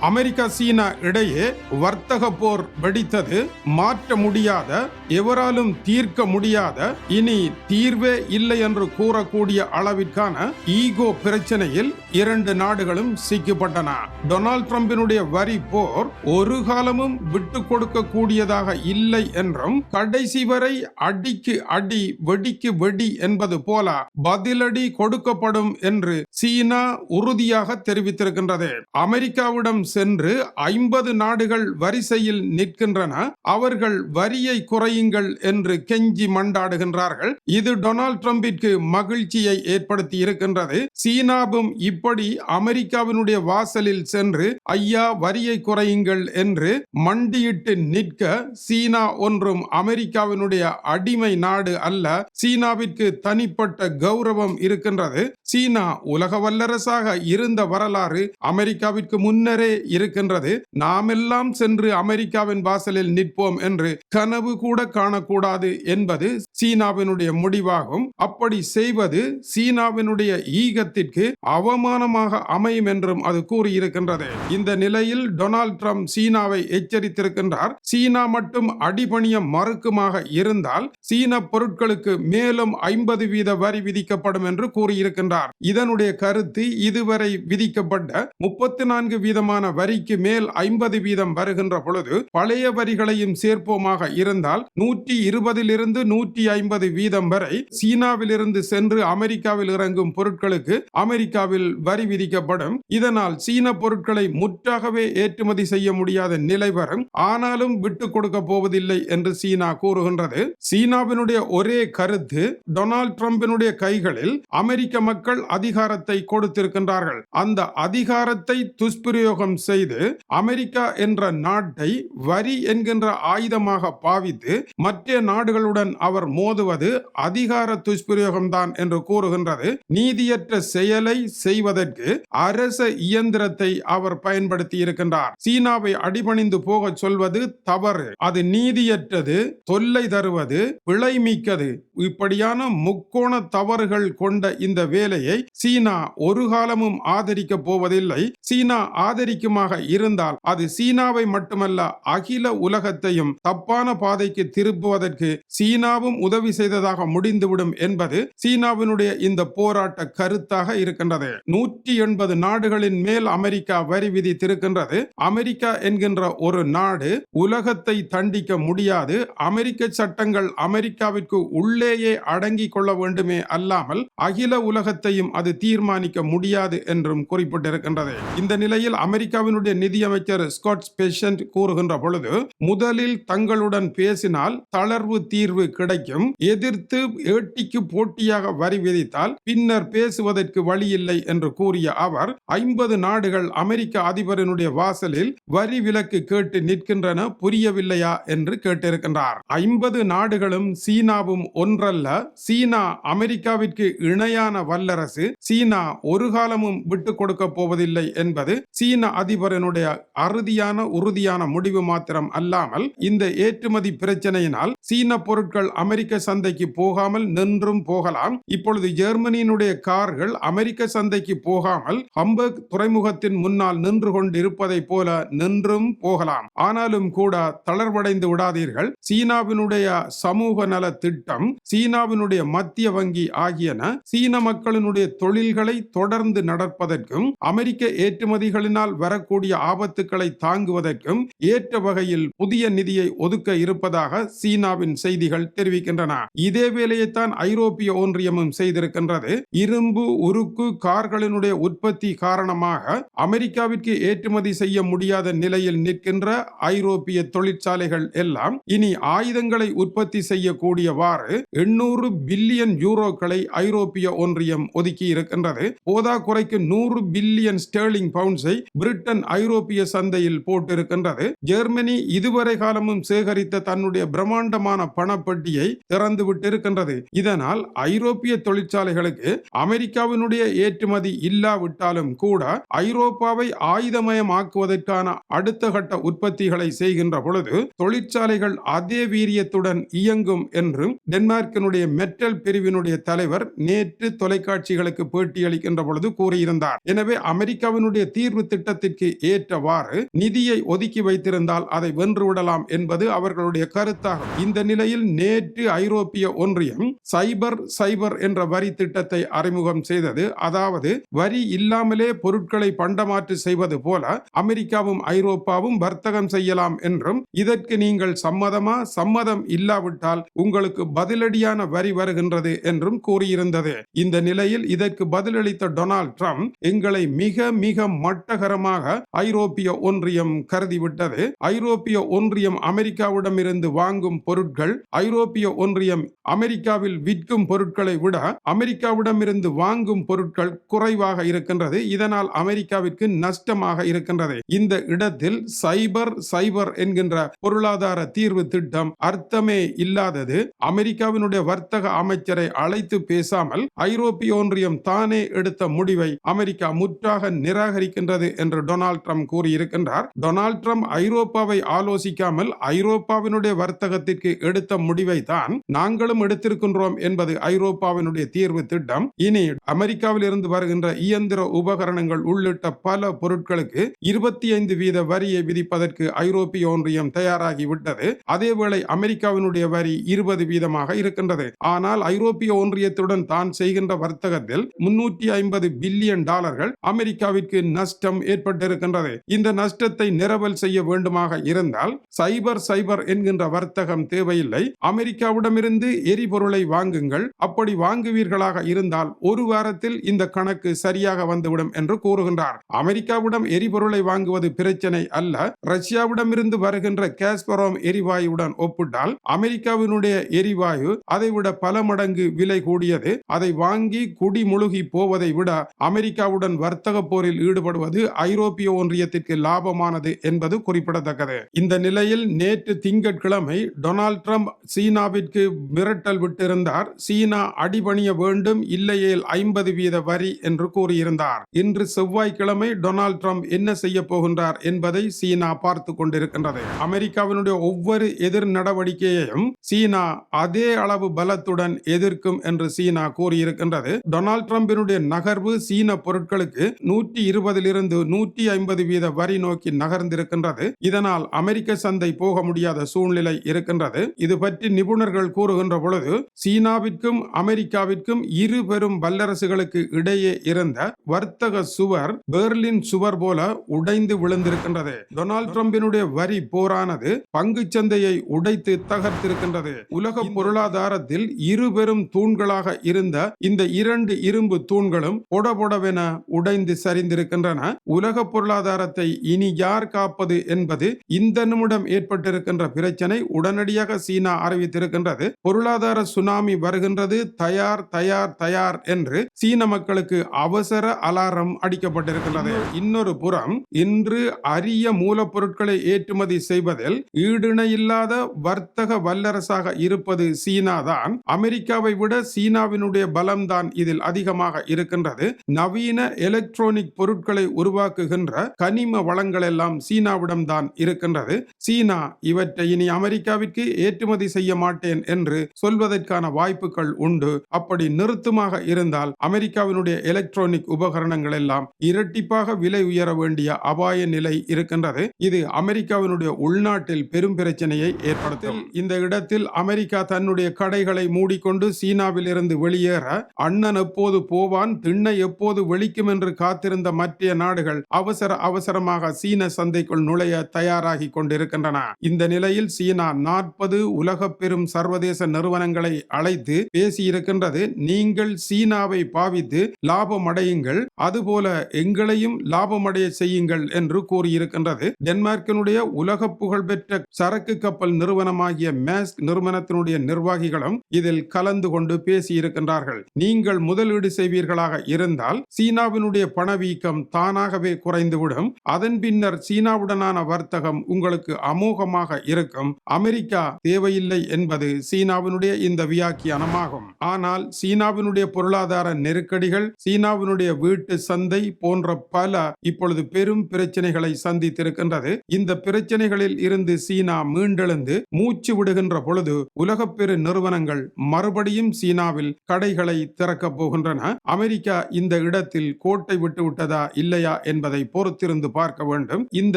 America சீனா இடையே வர்த்தக போர் வெடித்தது. மாற்ற முடியாத எவராலும் தீர்க்க முடியாத இனி தீர்வே இல்லை என்று கூறக்கூடிய அளவிற்கான ஈகோ பிரச்சனையில் இரண்டு நாடுகளும் சிக்கப்பட்டன. டொனால்ட் டிரம்பினுடைய வரி போர் ஒரு காலமும் விட்டு கொடுக்க கூடியதாக இல்லை என்றும் கடைசி வரை அடிக்கு அடி வெடிக்கு வெடி என்பது போல பதிலடி கொடுக்கப்படும் என்று சீனா உறுதியாக தெரிவித்திருக்கின்றது. அமெரிக்காவிடம் சென்று ஐம்பது நாடுகள் வரிசையில் நிற்கின்றன. அவர்கள் வரியை குறையுங்கள் என்று கெஞ்சி மண்டாடுகின்றார்கள். இது டொனால்ட் ட்ரம்பிற்கு மகிழ்ச்சியை ஏற்படுத்தி இருக்கின்றது. சீனாவும் இப்படி அமெரிக்காவினுடைய வாசலில் சென்று ஐயா வரியை குறையுங்கள் என்று மண்டியிட்டு நிற்க சீனா ஒன்றும் அமெரிக்காவினுடைய அடிமை நாடு அல்ல. சீனாவிற்கு தனிப்பட்ட கௌரவம் இருக்கின்றது. சீனா உலக வல்லரசாக இருந்த வரலாறு அமெரிக்காவிற்கு முன்னரே இருக்கின்றது. நாமெல்லாம் சென்று அமெரிக்காவின் வாசலில் நிற்போம் என்று கனவு கூட காணக்கூடாது என்பது சீனாவினுடைய முடிவாகும். அப்படி செய்வது சீனாவினுடைய ஈகத்திற்கு அவமானமாக அமையும் என்றும் அது கூறியிருக்கின்றது. இந்த நிலையில் டொனால்ட் ட்ரம்ப் சீனாவை எச்சரித்திருக்கின்றார். சீனா மட்டும் அடிபணிய மறுக்குமாக இருந்தால் சீன பொருட்களுக்கு மேலும் ஐம்பது வீத வரி விதிக்கப்படும் என்று கூறியிருக்கின்றார். இதனுடைய கருத்து இதுவரை விதிக்கப்பட்ட முப்பத்தி நான்கு வீதமான வரிக்கு மேல் ஐம்பது வீதம் வருகின்ற பொழுது பழைய வரிகளையும் சேர்ப்போமாக இருந்தால் நூற்றி இருபதிலிருந்து நூற்றி ஐம்பது வீதம் வரை சீனாவிலிருந்து சென்று அமெரிக்காவில் இறங்கும் பொருட்களுக்கு அமெரிக்காவில் வரி விதிக்கப்படும். இதனால் சீன பொருட்களை முற்றாகவே ஏற்றுமதி செய்ய முடியாத நிலை வரும். ஆனாலும் விட்டுக் கொடுக்க போவதில்லை என்று சீனா கூறுகின்றது. சீனாவினுடைய ஒரே கருத்து டொனால்ட் ட்ரம்பினுடைய கைகளில் அமெரிக்க மக்கள் அதிகாரத்தை கொடுத்திருக்கின்றார்கள். அந்த அதிகாரத்தை துஷ்பிரயோகம் செய்து அமெரிக்கா என்ற நாட்டை வரி என்கின்ற ஆயுதமாக பாவித்து மற்ற நாடுகளுடன் அவர் மோதுவது அதிகார துஷ்பிரயோகம்தான் என்று கூறுகின்றது. நீதியற்ற செயலை செய்வதற்கு அரச இயந்திரத்தை அவர் பயன்படுத்தி இருக்கின்றார். சீனாவை அடிபணிந்து போக சொல்வது தவறு. அது நீதியற்றது தொல்லை தருவது பிழைமிக்கது இப்படியான முக்கோண தவறுகள் கொண்ட இந்த வேலையை சீனா ஒரு காலமும் ஆதரிக்க போவதில்லை. சீனா ஆதரிக்க ஆதரிக்குமாக இருந்தால் அது சீனாவை மட்டுமல்ல அகில உலகத்தையும் தப்பான பாதைக்கு திருப்புவதற்கு சீனாவும் உதவி செய்ததாக முடிந்துவிடும் என்பது சீனாவினுடைய இந்த போராட்ட கருத்தாக இருக்கின்றது. நூற்றி எண்பது நாடுகளின் மேல் அமெரிக்கா வரி விதித்திருக்கின்றது. அமெரிக்கா என்கின்ற ஒரு நாடு உலகத்தை தண்டிக்க முடியாது. அமெரிக்க சட்டங்கள் அமெரிக்காவிற்கு உள்ளேயே அடங்கிக் கொள்ள வேண்டுமே அல்லாமல் அகில உலகத்தையும் அது தீர்மானிக்க முடியாது என்றும் குறிப்பிட்டிருக்கின்றது. இந்த நிலையில் அமெரிக்க அமெரிக்காவினுடைய நிதியமைச்சர் ஸ்காட் ஸ்பெஷன்ட் கூறுகின்ற பொழுது முதலில் தங்களுடன் பேசினால் தளர்வு தீர்வு கிடைக்கும் எதிர்த்து ஏட்டிக்கு போட்டியாக வரி விதித்தால் பின்னர் பேசுவதற்கு வழியில்லை என்று கூறிய அவர் ஐம்பது நாடுகள் அமெரிக்க அதிபரனுடைய வாசலில் வரி விலக்கு கேட்டு நிற்கின்றன புரியவில்லையா என்று கேட்டிருக்கின்றார். ஐம்பது நாடுகளும் சீனாவும் ஒன்றல்ல சீனா அமெரிக்காவிற்கு இணையான வல்லரசு சீனா ஒரு காலமும் விட்டு கொடுக்க போவதில்லை என்பது சீன அதிபரனுடைய அறுதியான உறுதியான முடிவு மாத்திரம் அல்லாமல் இந்த ஏற்றுமதி பிரச்சனையினால் சீன பொருட்கள் அமெரிக்க சந்தைக்கு போகாமல் நின்றும் போகலாம். இப்பொழுது ஜெர்மனியினுடைய கார்கள் அமெரிக்க சந்தைக்கு போகாமல் ஹம்பர்க் துறைமுகத்தின் முன்னால் நின்று கொண்டிருப்பதை போல நின்றும் போகலாம். ஆனாலும் கூட தளர்வடைந்து விடாதீர்கள். சீனாவினுடைய சமூக நல திட்டம் சீனாவினுடைய மத்திய வங்கி ஆகியன சீன மக்களினுடைய தொழில்களை தொடர்ந்து நடப்பதற்கும் அமெரிக்க ஏற்றுமதிகளினால் வர வரக்கூடிய ஆபத்துக்களை தாங்குவதற்கும் ஏற்ற வகையில் புதிய நிதியை ஒதுக்க இருப்பதாக சீனாவின் செய்திகள் தெரிவிக்கின்றன. இதே வேலையைத்தான் ஐரோப்பிய ஒன்றியமும் செய்திருக்கின்றது. இரும்பு உருக்கு கார்களினுடைய உற்பத்தி காரணமாக அமெரிக்காவிற்கு ஏற்றுமதி செய்ய முடியாத நிலையில் நிற்கின்ற ஐரோப்பிய தொழிற்சாலைகள் எல்லாம் இனி ஆயுதங்களை உற்பத்தி செய்யக்கூடியவாறு எண்ணூறு பில்லியன் யூரோக்களை ஐரோப்பிய ஒன்றியம் ஒதுக்கி இருக்கின்றது போதா குறைக்கு நூறு பில்லியன் ஸ்டெர்லிங் பவுண்ட்ஸை பிரிட்டன் பிரிட்டன் ஐரோப்பிய சந்தையில் போட்டிருக்கின்றது. ஜெர்மனி இதுவரை காலமும் சேகரித்த தன்னுடைய பிரம்மாண்டமான பணப்பட்டியை திறந்து விட்டிருக்கின்றது. இதனால் ஐரோப்பிய தொழிற்சாலைகளுக்கு அமெரிக்காவினுடைய ஏற்றுமதி இல்லாவிட்டாலும் கூட ஐரோப்பாவை ஆயுதமயமாக்குவதற்கான அடுத்த கட்ட உற்பத்திகளை செய்கின்ற பொழுது தொழிற்சாலைகள் அதே வீரியத்துடன் இயங்கும் என்றும் டென்மார்க்கினுடைய மெட்டல் பிரிவினுடைய தலைவர் நேற்று தொலைக்காட்சிகளுக்கு பேட்டியளிக்கின்ற பொழுது கூறியிருந்தார். எனவே அமெரிக்காவினுடைய தீர்வு நேரத்திற்கு ஏற்றவாறு நிதியை ஒதுக்கி வைத்திருந்தால் அதை வென்றுவிடலாம் என்பது அவர்களுடைய கருத்தாகும். இந்த நிலையில் நேற்று ஐரோப்பிய ஒன்றியம் சைபர் சைபர் என்ற வரி திட்டத்தை அறிமுகம் செய்தது. அதாவது வரி இல்லாமலே பொருட்களை பண்டமாற்று செய்வது போல அமெரிக்காவும் ஐரோப்பாவும் வர்த்தகம் செய்யலாம் என்றும் இதற்கு நீங்கள் சம்மதமா? சம்மதம் இல்லாவிட்டால் உங்களுக்கு பதிலடியான வரி வருகின்றது என்றும் கூறியிருந்தது. இந்த நிலையில் இதற்கு பதிலளித்த டொனால்ட் ட்ரம்ப் எங்களை மிக மிக மட்டகரமாக காரணமாக ஐரோப்பிய ஒன்றியம் கருதிவிட்டது. ஐரோப்பிய ஒன்றியம் அமெரிக்காவிடமிருந்து வாங்கும் பொருட்கள் ஐரோப்பிய ஒன்றியம் அமெரிக்காவில் விற்கும் பொருட்களை விட அமெரிக்காவிடமிருந்து வாங்கும் பொருட்கள் குறைவாக இருக்கின்றது. இதனால் அமெரிக்காவிற்கு நஷ்டமாக இருக்கின்றது. இந்த இடத்தில் சைபர் சைபர் என்கின்ற பொருளாதார தீர்வு திட்டம் அர்த்தமே இல்லாதது. அமெரிக்காவினுடைய வர்த்தக அமைச்சரை அழைத்து பேசாமல் ஐரோப்பிய ஒன்றியம் தானே எடுத்த முடிவை அமெரிக்கா முற்றாக நிராகரிக்கின்றது என்ற டொனால்ட் ட்ரம்ப் கூறியிருக்கின்றார் டொனால்ட் ட்ரம்ப் ஐரோப்பாவை ஆலோசிக்காமல் ஐரோப்பாவினுடைய வர்த்தகத்திற்கு எடுத்த முடிவை தான் நாங்களும் எடுத்திருக்கின்றோம் என்பது ஐரோப்பாவினுடைய தீர்வு திட்டம். இனி அமெரிக்காவில் இருந்து வருகின்ற இயந்திர உபகரணங்கள் உள்ளிட்ட பல பொருட்களுக்கு இருபத்தி ஐந்து வீத வரியை விதிப்பதற்கு ஐரோப்பிய ஒன்றியம் தயாராகி விட்டது அதேவேளை அமெரிக்காவினுடைய வரி இருபது வீதமாக இருக்கின்றது. ஆனால் ஐரோப்பிய ஒன்றியத்துடன் தான் செய்கின்ற வர்த்தகத்தில் முன்னூற்றி ஐம்பது பில்லியன் டாலர்கள் அமெரிக்காவிற்கு நஷ்டம் ஏற்பட்டு ஏற்பட்டிருக்கின்றது. இந்த நஷ்டத்தை நிரவல் செய்ய வேண்டுமாக இருந்தால் சைபர் சைபர் என்கின்ற வர்த்தகம் தேவையில்லை. அமெரிக்காவிடமிருந்து எரிபொருளை வாங்குங்கள். அப்படி வாங்குவீர்களாக இருந்தால் ஒரு வாரத்தில் இந்த கணக்கு சரியாக வந்துவிடும் என்று கூறுகின்றார். அமெரிக்காவிடம் எரிபொருளை வாங்குவது பிரச்சனை அல்ல. ரஷ்யாவிடமிருந்து வருகின்ற கேஸ்பரோம் எரிவாயுடன் ஒப்பிட்டால் அமெரிக்காவினுடைய எரிவாயு அதைவிட பல மடங்கு விலை கூடியது. அதை வாங்கி குடி முழுகி போவதை விட அமெரிக்காவுடன் வர்த்தக போரில் ஈடுபடுவது ஐரோப்பிய ஐரோப்பிய ஒன்றியத்திற்கு லாபமானது என்பது குறிப்பிடத்தக்கது. இந்த நிலையில் நேற்று திங்கட்கிழமை டொனால்ட் ட்ரம்ப் சீனாவிற்கு மிரட்டல் விட்டிருந்தார். சீனா அடிபணிய வேண்டும் இல்லையேல் ஐம்பது வீத வரி என்று கூறியிருந்தார். இன்று செவ்வாய்க்கிழமை டொனால்ட் ட்ரம்ப் என்ன செய்ய போகின்றார் என்பதை சீனா பார்த்து கொண்டிருக்கின்றது. அமெரிக்காவினுடைய ஒவ்வொரு எதிர் நடவடிக்கையையும் சீனா அதே அளவு பலத்துடன் எதிர்க்கும் என்று சீனா கூறியிருக்கின்றது. டொனால்ட் ட்ரம்பினுடைய நகர்வு சீன பொருட்களுக்கு நூற்றி இருபதிலிருந்து நூற்றி ஐம்பது வீத வரி நோக்கி நகர்ந்திருக்கின்றது. இதனால் அமெரிக்க சந்தை போக முடியாத சூழ்நிலை இருக்கின்றது. இது பற்றி நிபுணர்கள் கூறுகின்ற பொழுது சீனாவிற்கும் அமெரிக்காவிற்கும் இரு பெரும் வல்லரசுகளுக்கு இடையே இருந்த வர்த்தக சுவர் பெர்லின் சுவர் போல உடைந்து விழுந்திருக்கின்றது. டொனால்ட் ட்ரம்பினுடைய வரி போரானது பங்கு சந்தையை உடைத்து தகர்த்திருக்கின்றது. உலக பொருளாதாரத்தில் இரு பெரும் தூண்களாக இருந்த இந்த இரண்டு இரும்பு தூண்களும் பொடபொடவென உடைந்து சரிந்திருக்கின்றன. உலக பொருளாதாரத்தை இனி யார் காப்பது என்பது இந்த நிமிடம் ஏற்பட்டிருக்கின்ற பிரச்சனை. உடனடியாக சீனா அறிவித்திருக்கின்றது பொருளாதார சுனாமி வருகின்றது தயார் தயார் தயார் என்று சீன மக்களுக்கு அவசர அலாரம் அடிக்கப்பட்டிருக்கின்றது. இன்னொரு புறம் இன்று அரிய மூலப்பொருட்களை ஏற்றுமதி செய்வதில் ஈடிணையில்லாத வர்த்தக வல்லரசாக இருப்பது சீனா தான் அமெரிக்காவை விட சீனாவினுடைய பலம்தான் இதில் அதிகமாக இருக்கின்றது. நவீன எலக்ட்ரானிக் பொருட்களை உருவாக்கு உருவாக்குகின்ற கனிம வளங்கள் எல்லாம் சீனாவிடம் தான் இருக்கின்றது. சீனா இவற்றை இனி அமெரிக்காவிற்கு ஏற்றுமதி செய்ய மாட்டேன் என்று சொல்வதற்கான வாய்ப்புகள் உண்டு. அப்படி நிறுத்தமாக இருந்தால் அமெரிக்காவினுடைய எலக்ட்ரானிக் உபகரணங்கள் எல்லாம் இரட்டிப்பாக விலை உயர வேண்டிய அபாய நிலை இருக்கின்றது. இது அமெரிக்காவினுடைய உள்நாட்டில் பெரும் பிரச்சனையை ஏற்படுத்தும். இந்த இடத்தில் அமெரிக்கா தன்னுடைய கடைகளை மூடிக்கொண்டு சீனாவில் இருந்து வெளியேற அண்ணன் எப்போது போவான் திண்ணை எப்போது வெளிக்கும் என்று காத்திருந்த மற்ற நாடுகள் அவசர அவசரமாக சீன சந்தைக்குள் நுழைய தயாராகி கொண்டிருக்கின்றன. இந்த நிலையில் சீனா நாற்பது உலக பெரும் சர்வதேச நிறுவனங்களை அழைத்து பேசியிருக்கின்றது. நீங்கள் சீனாவை பாவித்து லாபம் அடையுங்கள். அதுபோல எங்களையும் லாபமடைய செய்யுங்கள் என்று கூறியிருக்கின்றது. டென்மார்க்கினுடைய உலக புகழ்பெற்ற சரக்கு கப்பல் நிறுவனமாகிய மேஸ்க் நிறுவனத்தினுடைய நிர்வாகிகளும் இதில் கலந்து கொண்டு பேசியிருக்கின்றார்கள். நீங்கள் முதலீடு செய்வீர்களாக இருந்தால் சீனாவினுடைய பணவீக்கம் தானாகவே குறைந்துவிடும். அதன் பின்னர் சீனாவுடனான வர்த்தகம் உங்களுக்கு அமோகமாக இருக்கும். அமெரிக்கா தேவையில்லை என்பது சீனாவினுடைய இந்த வியாக்கியானமாகும். ஆனால் சீனாவினுடைய பொருளாதார நெருக்கடிகள் சீனாவினுடைய வீட்டு சந்தை போன்ற பல இப்பொழுது பெரும் பிரச்சனைகளை சந்தித்திருக்கின்றது. இந்த பிரச்சனைகளில் இருந்து சீனா மீண்டெழுந்து மூச்சு விடுகின்ற பொழுது உலக பெரு நிறுவனங்கள் மறுபடியும் சீனாவில் கடைகளை திறக்கப் போகின்றன. அமெரிக்கா இந்த இடத்தில் கோட்டை விட்டு விட்டதா இல்லையா என்பதை என்பதை பொறுத்திருந்து பார்க்க வேண்டும். இந்த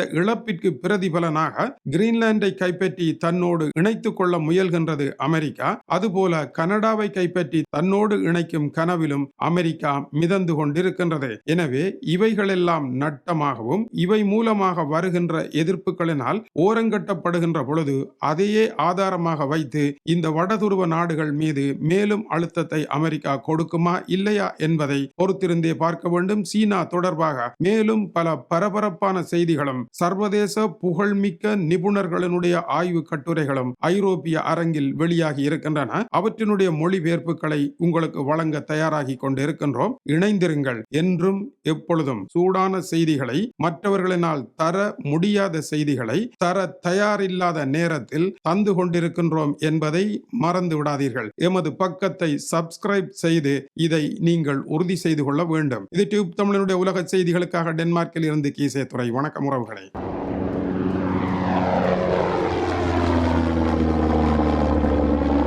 இழப்பிற்கு பிரதிபலனாக கிரீன்லாந்தை கைப்பற்றி தன்னோடு இணைத்துக் கொள்ள முயல்கின்றது அமெரிக்கா. அதுபோல கனடாவை கைப்பற்றி தன்னோடு இணைக்கும் கனவிலும் அமெரிக்கா மிதந்து கொண்டிருக்கின்றது. எனவே இவைகளெல்லாம் நட்டமாகவும் இவை மூலமாக வருகின்ற எதிர்ப்புகளினால் ஓரங்கட்டப்படுகின்ற பொழுது அதையே ஆதாரமாக வைத்து இந்த வடதுருவ நாடுகள் மீது மேலும் அழுத்தத்தை அமெரிக்கா கொடுக்குமா இல்லையா என்பதை பொறுத்திருந்தே பார்க்க வேண்டும். சீனா தொடர்பாக மேலும் பல பரபரப்பான செய்திகளும் சர்வதேச புகழ்மிக்க நிபுணர்களினுடைய ஆய்வு கட்டுரைகளும் ஐரோப்பிய அரங்கில் வெளியாகி இருக்கின்றன. அவற்றினுடைய மொழிபெயர்ப்புகளை உங்களுக்கு வழங்க தயாராகி கொண்டிருக்கின்றோம். இணைந்திருங்கள். என்றும் எப்பொழுதும் சூடான செய்திகளை மற்றவர்களினால் தர முடியாத செய்திகளை தர தயாரில்லாத நேரத்தில் தந்து கொண்டிருக்கின்றோம் என்பதை மறந்து விடாதீர்கள். எமது பக்கத்தை சப்ஸ்கிரைப் செய்து இதை நீங்கள் உறுதி செய்து கொள்ள வேண்டும். இது டியூப் தமிழனுடைய உலக செய்திகளுக்காக டென்மார்க்கில் இருந்து கீசே துறை. வணக்கம் உறவுகளை.